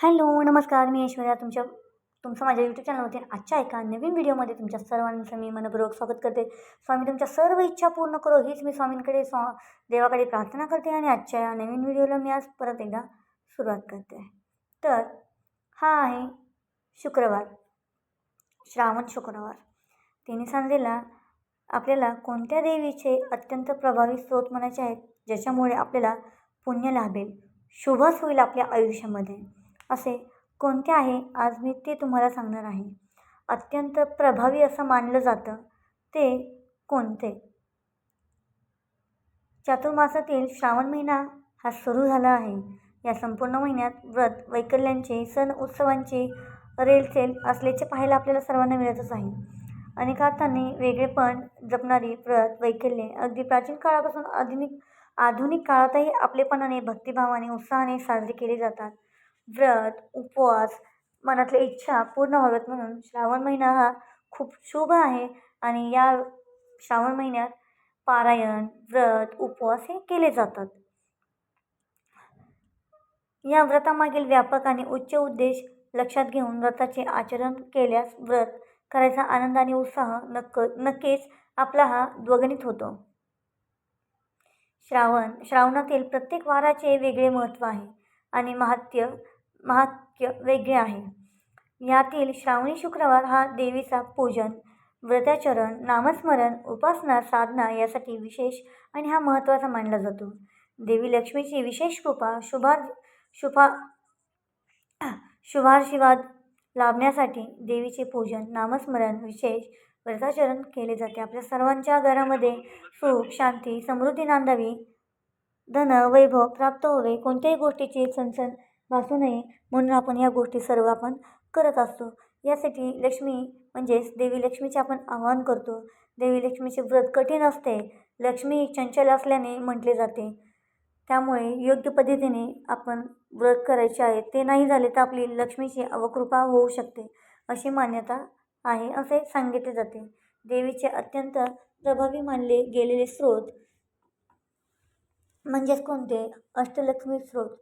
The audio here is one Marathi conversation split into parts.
हॅलो नमस्कार मी ऐश्वर्या. तुमच्या तुमचं माझ्या यूट्यूब चॅनलवरती आजच्या एका नवीन व्हिडिओमध्ये तुमच्या सर्वांचं मी मनपूर्वक स्वागत करते. स्वामी तुमच्या सर्व इच्छा पूर्ण करो हीच मी स्वामींकडे स्वा देवाकडे प्रार्थना करते आणि आजच्या या नवीन व्हिडिओला मी आज परत एकदा सुरुवात करते. तर हा आहे शुक्रवार श्रावण शुक्रवार. तिने सांगलेला आपल्याला कोणत्या देवीचे अत्यंत प्रभावी स्रोत म्हणायचे आहेत ज्याच्यामुळे आपल्याला पुण्य लाभेल शुभच होईल आपल्या आयुष्यामध्ये. असे कोणते आहे आज मी ते तुम्हाला सांगणार आहे. अत्यंत प्रभावी असं मानलं जातं ते कोणते? चातुर्मासातील श्रावण महिना हा सुरू झाला आहे. या संपूर्ण महिन्यात व्रत वैकल्यांचे सण उत्सवांचे रेलचेल असल्याचे पाहायला आपल्याला सर्वांना मिळतच आहे. अनेक अर्थांनी वेगळेपण जपणारी व्रत वैकल्ये अगदी प्राचीन काळापासून आधुनिक आधुनिक काळातही आपलेपणाने भक्तिभावाने उत्साहाने साजरे केले जातात. व्रत उपवास मनातल्या इच्छा पूर्ण व्हाव्यात म्हणून श्रावण महिना हा खूप शुभ आहे. आणि या श्रावण महिन्यात पारायण व्रत उपवास हे केले जातात. या व्रतामागील व्यापक आणि उच्च उद्देश लक्षात घेऊन व्रताचे आचरण केल्यास व्रत करायचा आनंद आणि उत्साह नक्क नक्कीच आपला हा द्वगणित होतो. श्रावण श्रावणातील प्रत्येक वाराचे वेगळे महत्त्व आहे. आणि महात्य महात्य वेगळे आहे. यातील श्रावणी शुक्रवार हा देवीचा पूजन व्रताचरण नामस्मरण उपासना साधना यासाठी विशेष आणि हा महत्त्वाचा मानला जातो. देवी लक्ष्मीची विशेष कृपा शुभा शुभा शुभाशीर्वाद लाभण्यासाठी देवीचे पूजन नामस्मरण विशेष व्रताचरण केले जाते. आपल्या सर्वांच्या घरामध्ये सुख शांती समृद्धी नांदावी धन वैभव प्राप्त होवे. कोणत्याही गोष्टीची चणचण भासू नये म्हणून आपण या गोष्टी सर्व आपण करत असतो. यासाठी लक्ष्मी म्हणजेच देवी लक्ष्मीचे आपण आवाहन करतो. देवी लक्ष्मीचे व्रत कठीण असते. लक्ष्मी चंचल असल्याने म्हटले जाते. त्यामुळे योग्य पद्धतीने आपण व्रत करायचे आहे. ते नाही झाले तर आपली लक्ष्मीची अवकृपा होऊ शकते अशी मान्यता आहे असे सांगितले जाते. देवीचे अत्यंत प्रभावी मानले गेलेले स्रोत म्हणजेच कोणते? अष्टलक्ष्मी स्रोत.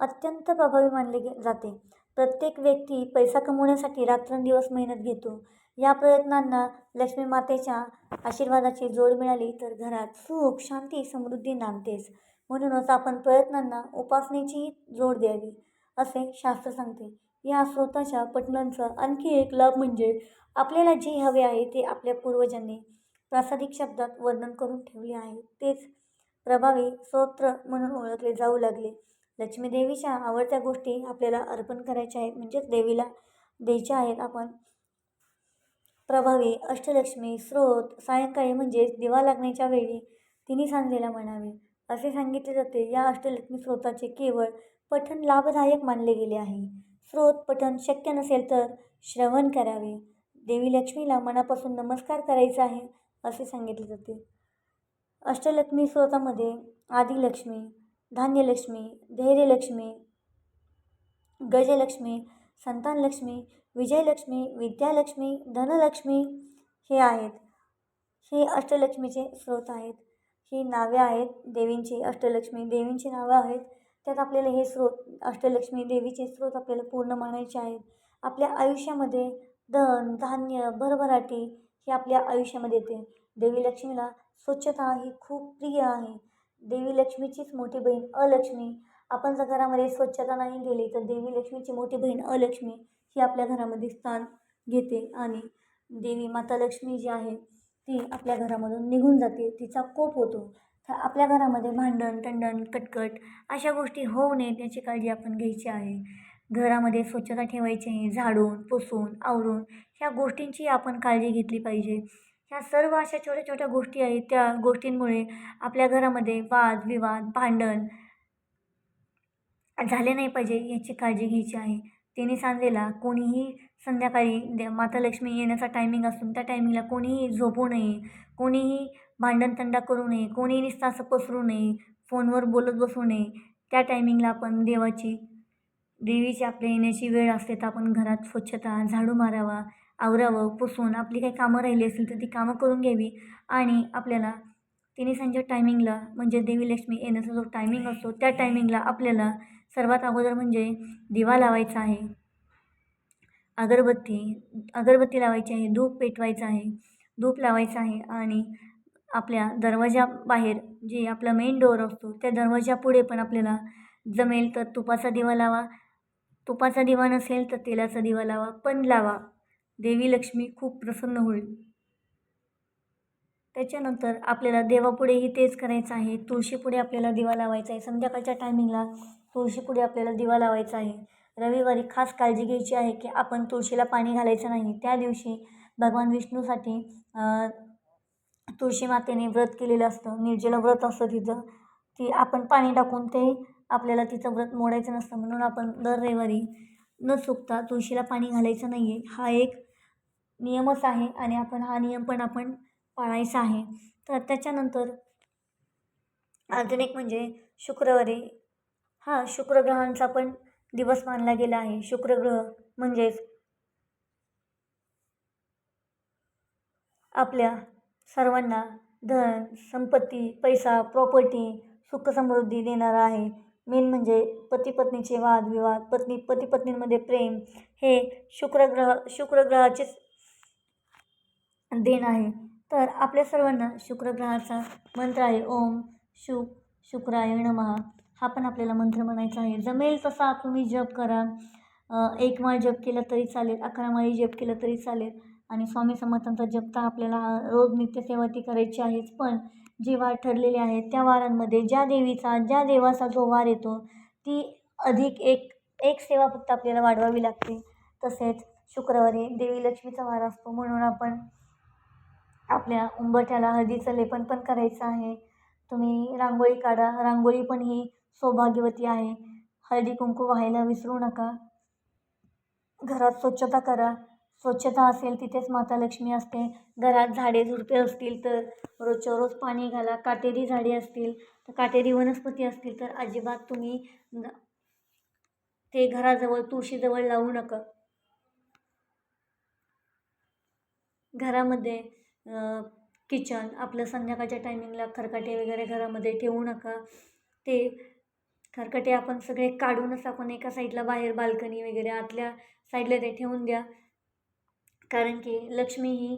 अत्यंत प्रभावी मानले गे जाते. प्रत्येक व्यक्ती पैसा कमवण्यासाठी रात्रंदिवस मेहनत घेतो. या प्रयत्नांना लक्ष्मी मातेच्या आशीर्वादाची जोड मिळाली तर घरात सुख शांती समृद्धी नांदतेच. म्हणूनच आपण प्रयत्नांना उपासनेचीही जोड द्यावी असे शास्त्र सांगते. या स्रोताच्या पटनांचा आणखी एक लाभ म्हणजे आपल्याला जे हवे आहे ते आपल्या पूर्वजांनी प्रासादिक शब्दात वर्णन करून ठेवले आहे. तेच प्रभावी स्तोत्र म्हणून ओळखले जाऊ लागले. लक्ष्मी देवीच्या आवडत्या गोष्टी आपल्याला अर्पण करायच्या आहेत. म्हणजेच देवीला द्यायच्या आहेत. आपण प्रभावी अष्टलक्ष्मी स्रोत सायंकाळी म्हणजेच दिवा लागण्याच्या वेळी तिन्ही सांजेला म्हणावे. असे सांगितले जाते. या अष्टलक्ष्मी स्रोताचे केवळ पठण लाभदायक मानले गेले आहे. स्रोत पठण शक्य नसेल तर श्रवण करावे. देवी लक्ष्मीला मनापासून नमस्कार करायचा आहे असे सांगितले जाते. अष्टलक्ष्मी स्रोतामध्ये आदिलक्ष्मी धान्यलक्ष्मी धैर्यलक्ष्मी गजलक्ष्मी संतानलक्ष्मी विजयलक्ष्मी विद्यालक्ष्मी धनलक्ष्मी हे आहेत हे अष्टलक्ष्मीचे स्रोत आहेत ही नावे आहेत देवींची अष्टलक्ष्मी देवींची नावं आहेत त्यात आपल्याला हे स्रोत अष्टलक्ष्मी देवीचे स्रोत आपल्याला पूर्ण मानायचे आहेत. आपल्या आयुष्यामध्ये धन धान्य भरभराटी हे आपल्या आयुष्यामध्ये येते. देवी लक्ष्मीला स्वच्छता ही खूप प्रिय आहे. देवी लक्ष्मीचीच मोठी बहीण अलक्ष्मी. आपण जर घरामध्ये स्वच्छता नाही गेली तर देवी लक्ष्मीची मोठी बहीण अलक्ष्मी ही आपल्या घरामध्ये स्थान घेते आणि देवी माता लक्ष्मी जी आहे ती आपल्या घरामधून निघून जाते. तिचा कोप होतो. तर आपल्या घरामध्ये भांडण टंडण कटकट अशा गोष्टी होऊ नये याची काळजी आपण घ्यायची आहे. घरामध्ये स्वच्छता ठेवायची आहे. झाडून पुसून आवरून ह्या गोष्टींची आपण काळजी घेतली पाहिजे. ह्या सर्व अशा छोट्या छोट्या गोष्टी आहेत. त्या गोष्टींमुळे आपल्या घरामध्ये वाद विवाद भांडण झाले नाही पाहिजे याची काळजी घ्यायची आहे. तिने सांगलेला कोणीही संध्याकाळी दे माता लक्ष्मी येण्याचा टायमिंग असून त्या टायमिंगला कोणीही झोपू नये कोणीही भांडण तंडा करू नये कोणीही निस्तास असं पसरू नये फोनवर बोलत बसू नये. त्या टायमिंगला आपण देवाची देवीची आपल्या येण्याची वेळ असते तर आपण घरात स्वच्छता झाडू मारावा आवरावं पुसून आपली काही कामं राहिली असेल तर ती कामं करून घ्यावी. आणि आपल्याला तिन्ही सांच्या टायमिंगला म्हणजे देवी लक्ष्मी येण्याचा जो टायमिंग असतो त्या टायमिंगला आपल्याला सर्वात अगोदर म्हणजे दिवा लावायचा आहे. अगरबत्ती अगरबत्ती लावायची आहे धूप पेटवायचं आहे धूप लावायचं आहे आणि आपल्या दरवाजाबाहेर जे आपला मेन डोअर असतो त्या दरवाजापुढे पण आपल्याला जमेल तर तुपाचा दिवा लावा. तुपाचा दिवा नसेल तर तेलाचा दिवा लावा पण लावा. देवी लक्ष्मी खूप प्रसन्न होईल. त्याच्यानंतर आपल्याला देवापुढेही तेच करायचं आहे. तुळशीपुढे आपल्याला दिवा लावायचा आहे. संध्याकाळच्या टायमिंगला तुळशीपुढे आपल्याला दिवा लावायचा आहे. रविवारी खास काळजी घ्यायची आहे की आपण तुळशीला पाणी घालायचं नाही. त्या दिवशी भगवान विष्णूसाठी तुळशी मातेने व्रत केलेलं असतं. निर्जला व्रत असतं तिचं ती आपण पाणी टाकून ते आपल्याला तिचं व्रत मोडायचं नसतं. म्हणून आपण दर रविवारी न चुकता तुळशीला पाणी घालायचं नाही आहे हा एक नियमच आहे आणि आपण हा नियम पण आपण पाळायचा आहे. तर त्याच्यानंतर अजून एक म्हणजे शुक्रवारी हा शुक्रग्रहांचा पण दिवस मानला गेला आहे. शुक्रग्रह म्हणजेच आपल्या सर्वांना धन संपत्ती पैसा प्रॉपर्टी सुखसमृद्धी देणारा आहे. मेन म्हणजे पती पत्नीचे वादविवाद पत्नी पती पत्नींमध्ये प्रेम हे शुक्रग्रह शुक्रग्रहाचेच देण आहे. तर आपल्या सर्वांना शुक्रग्रहाचा मंत्र आहे. ओम शुक शुक्राय नमः. हा पण आपल्याला मंत्र म्हणायचा आहे. जमेल तसा तुम्ही जप करा. एक माळ जप केलं तरी चालेल अकरा माळी जप केलं तरी चालेल. आणि स्वामी समर्थांचा जप तर आपल्याला रोज नित्यसेवा ती करायची आहेच. पण जे वार ठरलेले आहेत त्या वारांमध्ये ज्या देवीचा ज्या देवाचा जो वार येतो ती अधिक एक एक सेवा फक्त आपल्याला वाढवावी लागते. तसेच शुक्रवारी देवी लक्ष्मीचा वार असतो म्हणून आपण आपल्या उंबरठ्याला हळदीचं लेपन पण करायचं आहे. तुम्ही रांगोळी काढा. रांगोळी पण ही सौभाग्यवती आहे. हळदी कुंकू व्हायला विसरू नका. घरात स्वच्छता करा. स्वच्छता असेल तिथेच माता लक्ष्मी असते. घरात झाडे झुडपे असतील तर रोजच्या रोज पाणी घाला. काटेरी झाडे असतील तर काटेरी वनस्पती असतील तर अजिबात तुम्ही ते घराजवळ तुळशीजवळ लावू नका. घरामध्ये किचन आपलं संध्याकाळच्या टायमिंगला खरकाटे वगैरे घरामध्ये ठेवू नका. ते खरकटे आपण सगळे काढूनच आपण एका साईडला बाहेर बाल्कनी वगैरे आतल्या साईडला ते ठेवून द्या. कारण की लक्ष्मी ही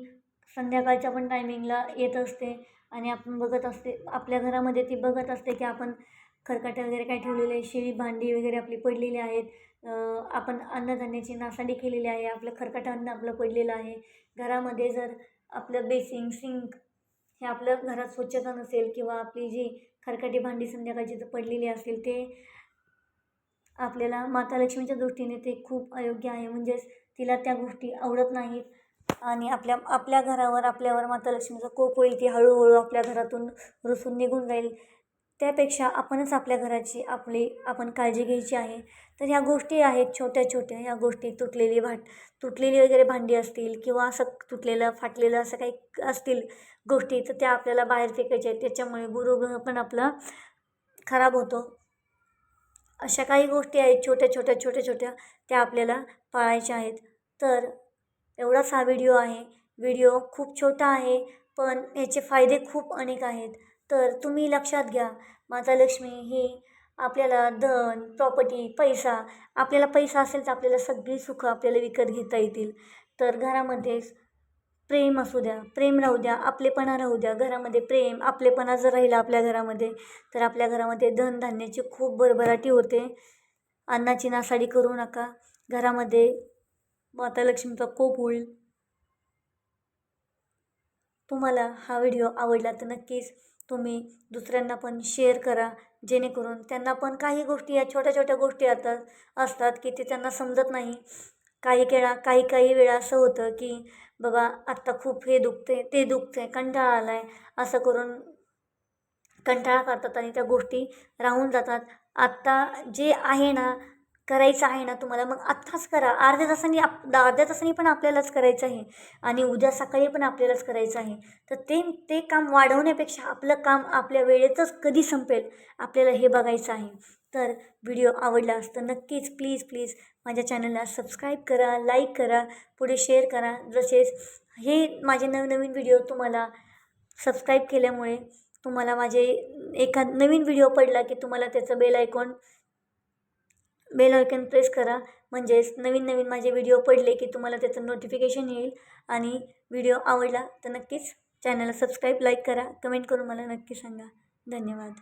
संध्याकाळच्या पण टायमिंगला येत असते आणि आपण बघत असते आपल्या घरामध्ये ती बघत असते की आपण खरकाटे वगैरे काय ठेवलेले आहे शिळी भांडी वगैरे आपली पडलेली आहेत. आपण अन्नधान्याची नासाडी केलेली आहे आपलं खरकाटं अन्न आपलं पडलेलं आहे. घरामध्ये जर आपलं बेसिंग सिंक हे आपलं घरात स्वच्छता नसेल किंवा आपली जी खरकटी भांडी संध्याकाळची जर पडलेली असेल ते आपल्याला माता लक्ष्मीच्या दृष्टीने ते खूप अयोग्य आहे. म्हणजेच तिला त्या गोष्टी आवडत नाहीत आणि आपल्या आपल्या घरावर आपल्यावर माता लक्ष्मीचा कोप होईल ती हळूहळू आपल्या घरातून रुसून निघून जाईल. त्यापेक्षा आपणच आपल्या घराची आपली आपण काळजी घ्यायची आहे. तर ह्या गोष्टी आहेत छोट्या छोट्या ह्या गोष्टी तुटलेली भाट तुटलेली वगैरे भांडी असतील किंवा असं तुटलेलं फाटलेलं असं काही असतील गोष्टी तर त्या आपल्याला बाहेर फेकायच्या आहेत. त्याच्यामुळे गुरुग्रह पण आपला खराब होतो. अशा काही गोष्टी आहेत छोट्या छोट्या छोट्या छोट्या त्या आपल्याला पाळायच्या आहेत. तर एवढाच हा व्हिडिओ आहे. व्हिडिओ खूप छोटा आहे पण याचे फायदे खूप अनेक आहेत. तर तुम्ही लक्षात घ्या माता लक्ष्मी ही आपल्याला धन प्रॉपर्टी पैसा आपल्याला पैसा असेल तर आपल्याला सगळी सुखं आपल्याला विकत घेता येतील. तर घरामध्ये प्रेम असू द्या प्रेम राहू द्या आपलेपणा राहू द्या. घरामध्ये प्रेम आपलेपणा जर राहिला आपल्या घरामध्ये तर आपल्या घरामध्ये धनधान्याची खूप भरभराटी होते. अन्नाची नासाडी करू नका. घरामध्ये माता लक्ष्मीचा कोप होईल. तुम्हाला हा व्हिडिओ आवडला तर नक्कीच तुम्ही दुसऱ्यांना पण शेअर करा जेणेकरून त्यांना पण काही गोष्टी या छोट्या छोट्या गोष्टी आता असतात की ते त्यांना समजत नाही. काही केळा काही काही वेळा असं होतं की बाबा आत्ता खूप हे दुखते ते दुखते कंटाळा आला आहे असं करून कंटाळा करतात आणि त्या गोष्टी राहून जातात. आत्ता जे आहे ना करायचं आहे ना तुम्हाला मग आत्ताच करा. अर्ध्या तासांनी आप अर्ध्या तासांनी पण आपल्यालाच करायचं आहे. आणि उद्या सकाळी पण आपल्यालाच करायचं आहे. तर ते ते काम वाढवण्यापेक्षा आपलं काम आपल्या वेळेतच कधी संपेल आपल्याला हे बघायचं आहे. तर व्हिडिओ आवडला असतं नक्कीच प्लीज प्लीज माझ्या चॅनलला सबस्क्राईब करा लाईक करा पुढे शेअर करा. जसेच हे माझे नवनवीन व्हिडिओ तुम्हाला सबस्क्राईब केल्यामुळे तुम्हाला माझे एखाद नवीन व्हिडिओ पडला की तुम्हाला त्याचं bell icon bell icon press करा. म्हणजेच नवीन नवीन माझे व्हिडिओ पडले की तुम्हाला त्याचं नोटिफिकेशन येईल. आणि व्हिडिओ आवडला तर नक्कीच चॅनलला सबस्क्राईब लाईक करा. कमेंट करून मला नक्की सांगा. धन्यवाद.